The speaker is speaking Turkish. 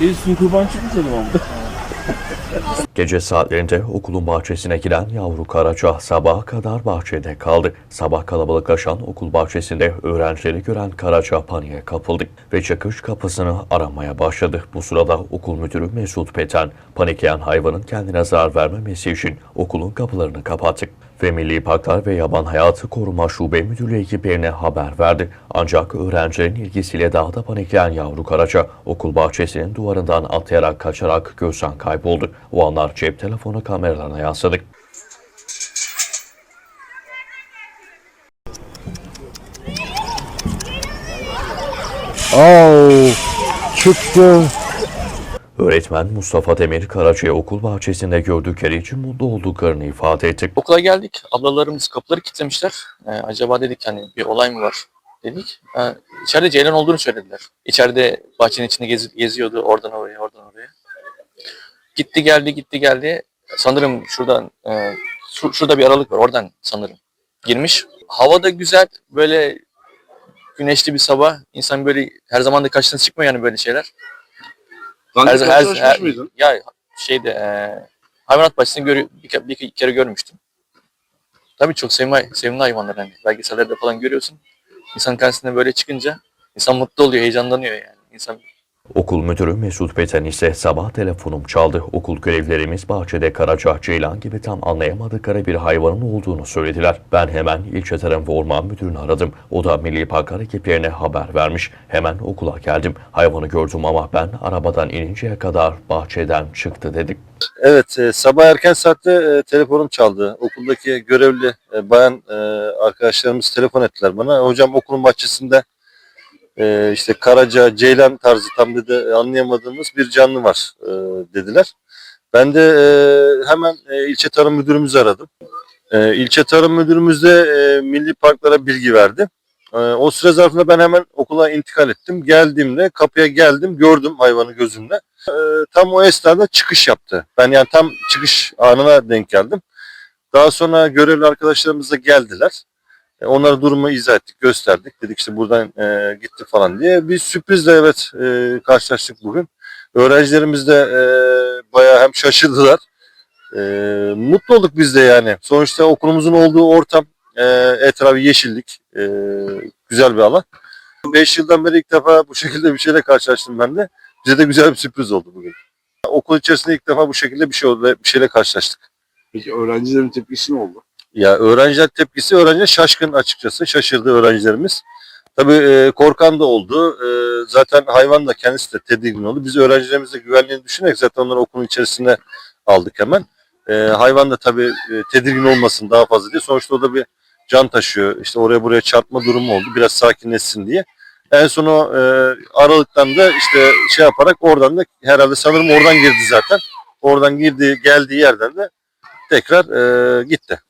İyisin kurban çıkmış o zaman. Gece saatlerinde okulun bahçesine giren yavru karaca sabaha kadar bahçede kaldı. Sabah kalabalıklaşan okul bahçesinde öğrencileri gören karaca paniğe kapıldı ve çıkış kapısını aramaya başladı. Bu sırada okul müdürü Mesut Peten panikleyen hayvanın kendine zarar vermemesi için okulun kapılarını kapattı ve Milli Parklar ve Yaban Hayatı Koruma Şube Müdürlüğü ekiplerine haber verdi. Ancak öğrencilerin ilgisiyle daha da panikleyen yavru karaca okul bahçesinin duvarından atlayarak kaçarak gözden kayboldu. O anlar cep telefonu kameralarına yansıdı. Au çıktı. Öğretmen Mustafa Demir Karaca'yı okul bahçesinde gördükleri için mutlu olduklarını ifade etti. Okula geldik. Ablalarımız kapıları kilitlemişler. Ee, acaba dedik hani bir olay mı var dedik. Ee, içeride Ceylan olduğunu söylediler. İçeride bahçenin içinde gezi- geziyordu oradan oraya oradan oraya. Gitti geldi gitti geldi. Sanırım şuradan e, şu- şurada bir aralık var oradan sanırım girmiş. Hava da güzel böyle güneşli bir sabah. İnsan böyle her zaman da karşısına çıkmıyor yani böyle şeyler. Daha Her- her- her- mıydın? Ya şeyde e, hayvanat bahçesini görü- bir, bir ke- kere görmüştüm. Tabii çok sevimli, sevimli hayvanlar hani belgesellerde falan görüyorsun. İnsan karşısına böyle çıkınca insan mutlu oluyor, heyecanlanıyor yani. İnsan Okul müdürü Mesut Peten ise sabah telefonum çaldı. Okul görevlilerimiz bahçede karaca, ceylan gibi tam anlayamadıkları bir hayvanın olduğunu söylediler. Ben hemen ilçe tarım ve orman müdürünü aradım. O da Milli Parklar ekiplerine haber vermiş. Hemen okula geldim. Hayvanı gördüm ama ben arabadan ininceye kadar bahçeden çıktı dedik. Evet e, sabah erken saatte e, telefonum çaldı. Okuldaki görevli e, bayan e, arkadaşlarımız telefon ettiler bana. Hocam okulun bahçesinde e, işte Karaca, Ceylan tarzı tam dedi anlayamadığımız bir canlı var e, dediler. Ben de e, hemen e, ilçe tarım müdürümüzü aradım. E, ilçe tarım müdürümüz de e, milli parklara bilgi verdi. E, o süre zarfında ben hemen okula intikal ettim. Geldiğimde kapıya geldim gördüm hayvanı gözümle. E, tam o esnada çıkış yaptı. Ben yani tam çıkış anına denk geldim. Daha sonra görevli arkadaşlarımız da geldiler. E, onlara durumu izah ettik, gösterdik. Dedik işte buradan e, gitti falan diye. Bir sürprizle evet e, karşılaştık bugün. Öğrencilerimiz de e, bayağı hem şaşırdılar. E, mutlu olduk biz de yani. Sonuçta okulumuzun olduğu ortam, e, etrafı yeşillik, e, güzel bir alan. 5 yıldan beri ilk defa bu şekilde bir şeyle karşılaştım ben de. Bize de güzel bir sürpriz oldu bugün. Okul içerisinde ilk defa bu şekilde bir şey oldu, bir şeyle karşılaştık. Peki öğrencilerin tepkisi ne oldu? Ya öğrenciler tepkisi öğrenciler şaşkın açıkçası. Şaşırdı öğrencilerimiz. Tabii e, korkan da oldu. E, zaten hayvan da kendisi de tedirgin oldu. Biz öğrencilerimizin güvenliğini düşünerek zaten onları okulun içerisine aldık hemen. E, hayvan da tabii e, tedirgin olmasın daha fazla diye. Sonuçta o da bir can taşıyor. İşte oraya buraya çarpma durumu oldu. Biraz sakinleşsin diye. En son o e, aralıktan da işte şey yaparak oradan da herhalde sanırım oradan girdi zaten. Oradan girdiği geldiği yerden de tekrar e, gitti.